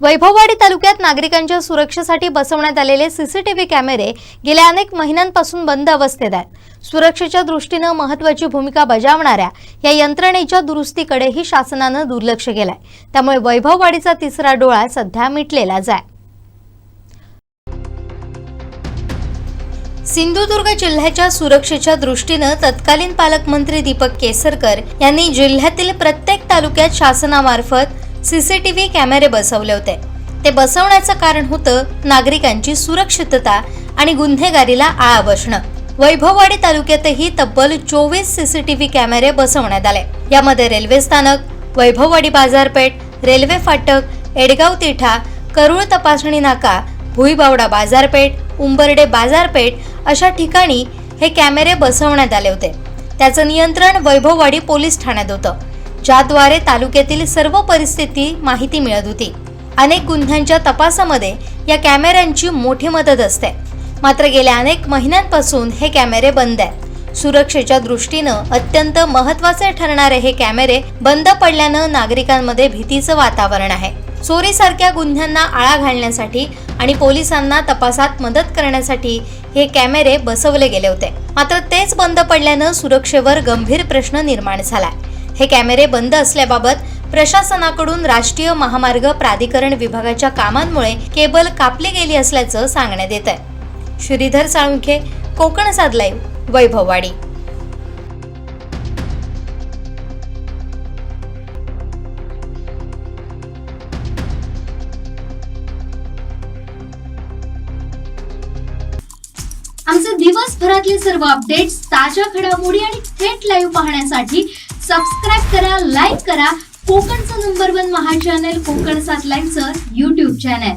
वैभववाडी तालुक्यात नागरिकांच्या सुरक्षेसाठी बसवण्यात आलेले सीसीटीव्ही कॅमेरे गेल्या अनेक महिन्यांपासून बंद अवस्थेत आहेत. सुरक्षेच्या दृष्टीनं महत्वाची भूमिका बजावणाऱ्या या यंत्रणेच्या दुरुस्तीकडेही शासनानं दुर्लक्ष केलंय. त्यामुळे वैभववाडीचा तिसरा डोळा सध्या मिटलेलाच आहे. सिंधुदुर्ग जिल्ह्याच्या सुरक्षेच्या दृष्टीनं तत्कालीन पालकमंत्री दीपक केसरकर यांनी जिल्ह्यातील प्रत्येक तालुक्यात शासनामार्फत सीसीटीव्ही कॅमेरे बसवले होते. ते बसवण्याचं कारण होतं नागरिकांची सुरक्षितता आणि गुन्हेगारीला आळा बसणं. वैभववाडी तालुक्यातही तब्बल चोवीस सीसीटीव्ही कॅमेरे बसवण्यात आले. यामध्ये रेल्वे स्थानक वैभववाडी बाजारपेठ रेल्वे फाटक एडगाव तिठा करूळ तपासणी नाका भुईबावडा बाजारपेठ उंबर्डे बाजारपेठ अशा ठिकाणी हे कॅमेरे बसवण्यात आले होते. त्याचं नियंत्रण वैभववाडी पोलीस ठाण्यात होतं. ज्याद्वारे तालुक्यातील सर्व परिस्थिती माहिती मिळत होती. अनेक गुन्ह्यांच्या तपासामध्ये या कॅमेऱ्यांची मोठी मदत असते. मात्र गेल्या अनेक महिन्यांपासून हे कॅमेरे बंद आहेत. सुरक्षेच्या दृष्टीनं अत्यंत महत्त्वाचे ठरणारे हे कॅमेरे बंद पडल्यानं नागरिकांमध्ये भीतीचं वातावरण आहे. चोरीसारख्या गुन्ह्यांना आळा घालण्यासाठी आणि पोलिसांना तपासात मदत करण्यासाठी हे कॅमेरे बसवले गेले होते. मात्र तेच बंद पडल्यानं सुरक्षेवर गंभीर प्रश्न निर्माण झालाय. हे कॅमेरे बंद असल्याबाबत प्रशासनाकडून राष्ट्रीय महामार्ग प्राधिकरण विभागाच्या कामांमुळे केबल कापली गेली असल्याचं सांगण्यात येत आहे श्रीधर साळुंखे कोकण साधलाय वैभववाडी. आमचे दिवसभरातले सर्व अपडेट्स ताज्या घडामोडी आणि थेट लाईव्ह पाहण्यासाठी सबस्क्राईब करा लाईक करा. कोकणचं नंबर वन महा चॅनल कोकण सात लाईव्हचं युट्यूब चॅनल